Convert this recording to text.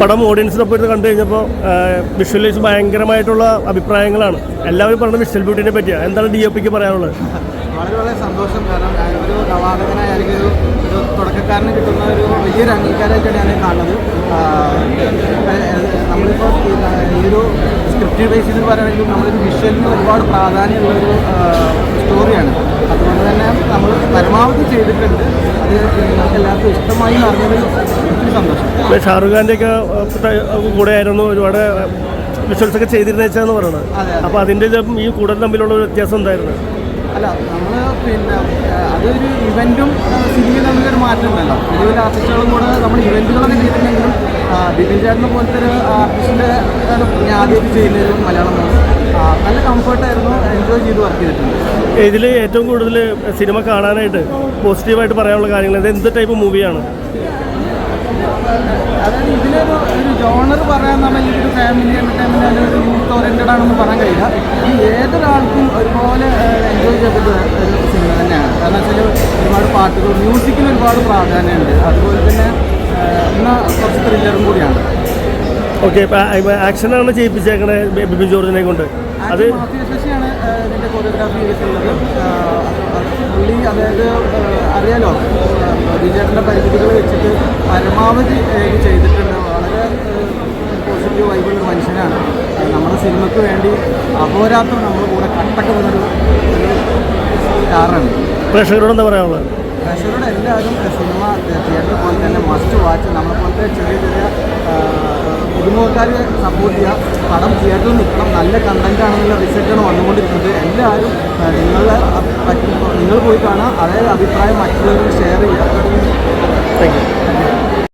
പടം ഓഡിയൻസിനൊപ്പം ഇരുന്ന് കണ്ടു കഴിഞ്ഞപ്പോൾ വിഷ്വലൈസ് ഭയങ്കരമായിട്ടുള്ള അഭിപ്രായങ്ങളാണ്. എല്ലാവരും പറഞ്ഞ വിഷ്വൽ ബ്യൂട്ടിനെ പറ്റിയാണ് എന്താണ് ഡി ഒ പിക്ക് പറയാനുള്ളത്? വളരെ വളരെ സന്തോഷം. കാരണം ഒരു നവാഗതനായ അല്ലെങ്കിൽ ഒരു ഒരു തുടക്കക്കാരന് കിട്ടുന്ന ഒരു വലിയൊരു അംഗീകാരമായിട്ടാണ് ഞാൻ കാണുന്നത്. നമ്മളിപ്പോൾ ഈ ഒരു സ്ക്രിപ്റ്റ് ബേസിൽ പറയുകയാണെങ്കിൽ നമ്മളൊരു വിഷ്വലിന് ഒരുപാട് പ്രാധാന്യമുള്ള ഒരു സ്റ്റോറിയാണ് അതുകൊണ്ട് തന്നെ നമ്മൾ പരമാവധി ചെയ്തിട്ടുണ്ട് അത് എല്ലാവർക്കും ഇഷ്ടമായി എന്ന് അറിഞ്ഞതിൽ ഒത്തിരി സന്തോഷം. ഇപ്പോൾ ഷാറുഖ് ഖാന്റെയൊക്കെ കൂടെ ആയിരുന്നു ഒരുപാട് വിഷ്വൽസ് ഒക്കെ ചെയ്തിരുന്നേച്ചാന്ന് പറയുന്നത് അപ്പൊ അതിന്റെ അപ്പോൾ അതിന്റെ ഈ കൂടുതൽ തമ്മിലുള്ള ഒരു വ്യത്യാസം എന്തായിരുന്നു? അല്ല നമ്മൾ പിന്നെ അതൊരു ഇവന്റും സിനിമയും തമ്മിലൊരു മാറ്റം ഉണ്ടല്ലോ. വലിയ വലിയ ആർട്ടിസ്റ്റുകളും കൂടെ നമ്മൾ ഇവന്റുകളൊക്കെ ചെയ്തിട്ടുണ്ടെങ്കിലും ആ, ബിപിൻ ചേട്ടനെ പോലത്തെ ഒരു ആർട്ടിസ്റ്റിന്റെ ഞാൻ ആദ്യമായിട്ട് ചെയ്യുന്നൊരു മലയാളം നല്ല കംഫർട്ടായിരുന്നു എൻജോയ് ചെയ്ത് വർക്ക് ചെയ്തിട്ടുണ്ട്. ഇതിൽ ഏറ്റവും കൂടുതൽ സിനിമ കാണാനായിട്ട് പോസിറ്റീവായിട്ട് പറയാനുള്ള കാര്യങ്ങൾ ഇത് എന്ത് ടൈപ്പ് മൂവിയാണ് അതായത് ഇതിലൊരു ഒരു ജോണർ പറയാൻ നമ്മൾ ഒരു ഫാമിലി എന്റർടൈൻമെന്റ് ഒരു യൂത്ത് ഓറിയന്റഡ് ആണെന്ന് പറയാൻ കഴിയില്ല. ഈ ഏതൊരാൾക്കും ഒരുപോലെ എൻജോയ് ചെയ്തിട്ട് ഒരു സിനിമ തന്നെയാണ്. കാരണം വെച്ചാൽ ഒരുപാട് പാട്ടുകൾ മ്യൂസിക്കിന് ഒരുപാട് പ്രാധാന്യമുണ്ട്. അതുപോലെ തന്നെ എന്നാൽ ഓക്കെ ആക്ഷൻ ആക്ഷനാണ് ചെയ്യിപ്പിച്ചേക്കണേ ബിപിൻ ജോർജിനെ കൊണ്ട്. അത് പുള്ളി അതായത് ഏഹ്, അറിയാലോ വിജയേട്ടന്റെ പരിമിതികൾ വെച്ചിട്ട് പരമാവധി ചെയ്തിട്ടുണ്ട്. വളരെ പോസിറ്റീവ് വൈബുള്ള മനുഷ്യനാണ്. നമ്മുടെ സിനിമയ്ക്ക് വേണ്ടി അപോരാത്രം നമ്മൾ കൂടെ കട്ടക്ക് വന്നൊരു ഒരു സ്റ്റാറാണ് പ്രേക്ഷകരോട് എന്താ പറയാനുള്ളത്? പ്രേക്ഷകരോട് എല്ലാവരും സിനിമ തിയേറ്ററിൽ പോലെ തന്നെ മസ്റ്റ് വാച്ച് നമ്മളെ പോലത്തെ ചെറിയ ചെറിയ പുതുമുഖക്കാർ സപ്പോർട്ട് ചെയ്യുക. പടം തിയേറ്ററിൽ നിൽക്കണം. നല്ല കണ്ടന്റ് ആണെന്നുള്ള റിസൾട്ടാണ് വന്നുകൊണ്ടിരിക്കുന്നത്. എല്ലാവരും നിങ്ങളെ നിങ്ങൾ പോയി കാണുക. അതായത് അഭിപ്രായം മറ്റുള്ളവരും ഷെയർ ചെയ്യുക. Thank you